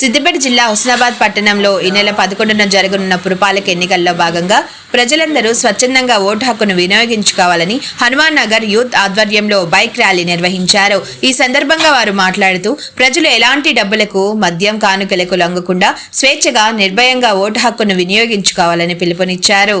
సిద్దిపేట జిల్లా హుస్నాబాద్ పట్టణంలో ఈ నెల పదకొండున జరగనున్న పురపాలక ఎన్నికల్లో భాగంగా ప్రజలందరూ స్వచ్ఛందంగా ఓటు హక్కును వినియోగించుకోవాలని హనుమాన్ నగర్ యూత్ ఆధ్వర్యంలో బైక్ ర్యాలీ నిర్వహించారు. ఈ సందర్భంగా వారు మాట్లాడుతూ ప్రజలు ఎలాంటి డబ్బులకు మద్యం కానుకలకు లొంగకుండా స్వేచ్ఛగా నిర్భయంగా ఓటు హక్కును వినియోగించుకోవాలని పిలుపునిచ్చారు.